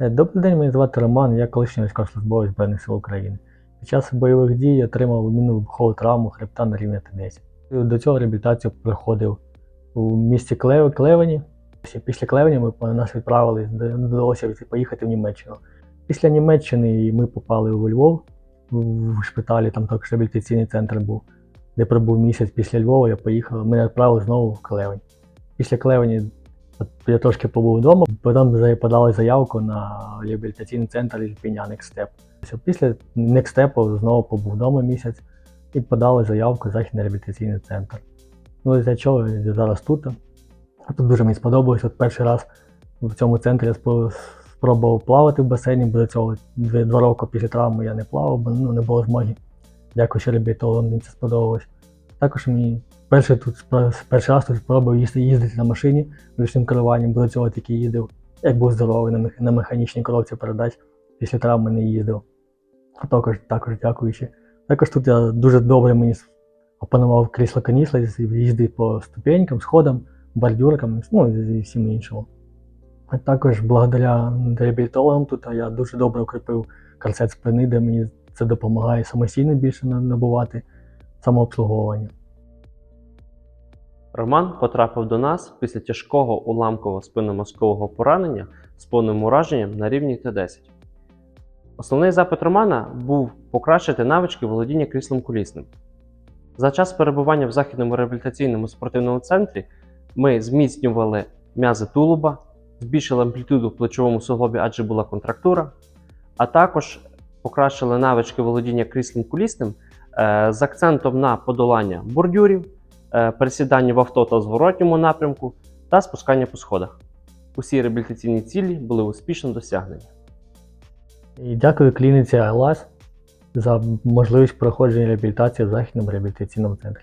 Е, Добрий день, мене звати Роман, я колишній військовослужбовець Збройних сил України. Під час бойових дій я отримав мінну вибухову травму хребта на рівні Т10. До цього реабілітацію проходив у місті Клев... Клевені. Після Клевені ми нас відправили, вдалося поїхати в Німеччину. Після Німеччини ми попали у Львов в шпиталі, там також реабілітаційний центр був, де пробув місяць після Львова, я поїхав, мене відправили знову в Клевень. Після Клевені я трошки побув вдома, потім подали заявку на реабілітаційний центр Ірпіня Next. Після Next Step знову побув вдома місяць і подали заявку в Західний реабілітаційний центр. Ну і для чого я зараз тут. Тут дуже мені сподобалось. От перший раз в цьому центрі я спробував плавати в басейні, бо до цього два роки після травми я не плавав, бо ну, не було змоги. Дякую, що реабілітологам мені це сподобалось. Також мені перший, тут, перший раз тут спробував їздити, на машині ручним керуванням, до цього тільки їздив, як був здоровий на, мех- на механічній коробці передач, після травми не їздив. Також, також дякуючи. Також тут я дуже добре мені опанував крісло канісла, їздив по ступенькам, сходам, бордюркам, ну і всім іншому. А також благодаря реабілітологам тут я дуже добре укріпив корсет спини, де мені це допомагає самостійно більше набувати самообслуговування. Роман потрапив до нас після тяжкого уламкового спинномозкового поранення з повним ураженням на рівні Т10. Основний запит Романа був покращити навички володіння кріслом колісним. За час перебування в західному реабілітаційному спортивному центрі ми зміцнювали м'язи тулуба, збільшили амплітуду в плечовому суглобі, адже була контрактура, а також покращили навички володіння кріслом колісним е, з акцентом на подолання бордюрів, пересідання в авто та зворотньому напрямку та спускання по сходах. Усі реабілітаційні цілі були успішно досягнені. І дякую клініці Айлас за можливість проходження реабілітації в західному реабілітаційному центрі.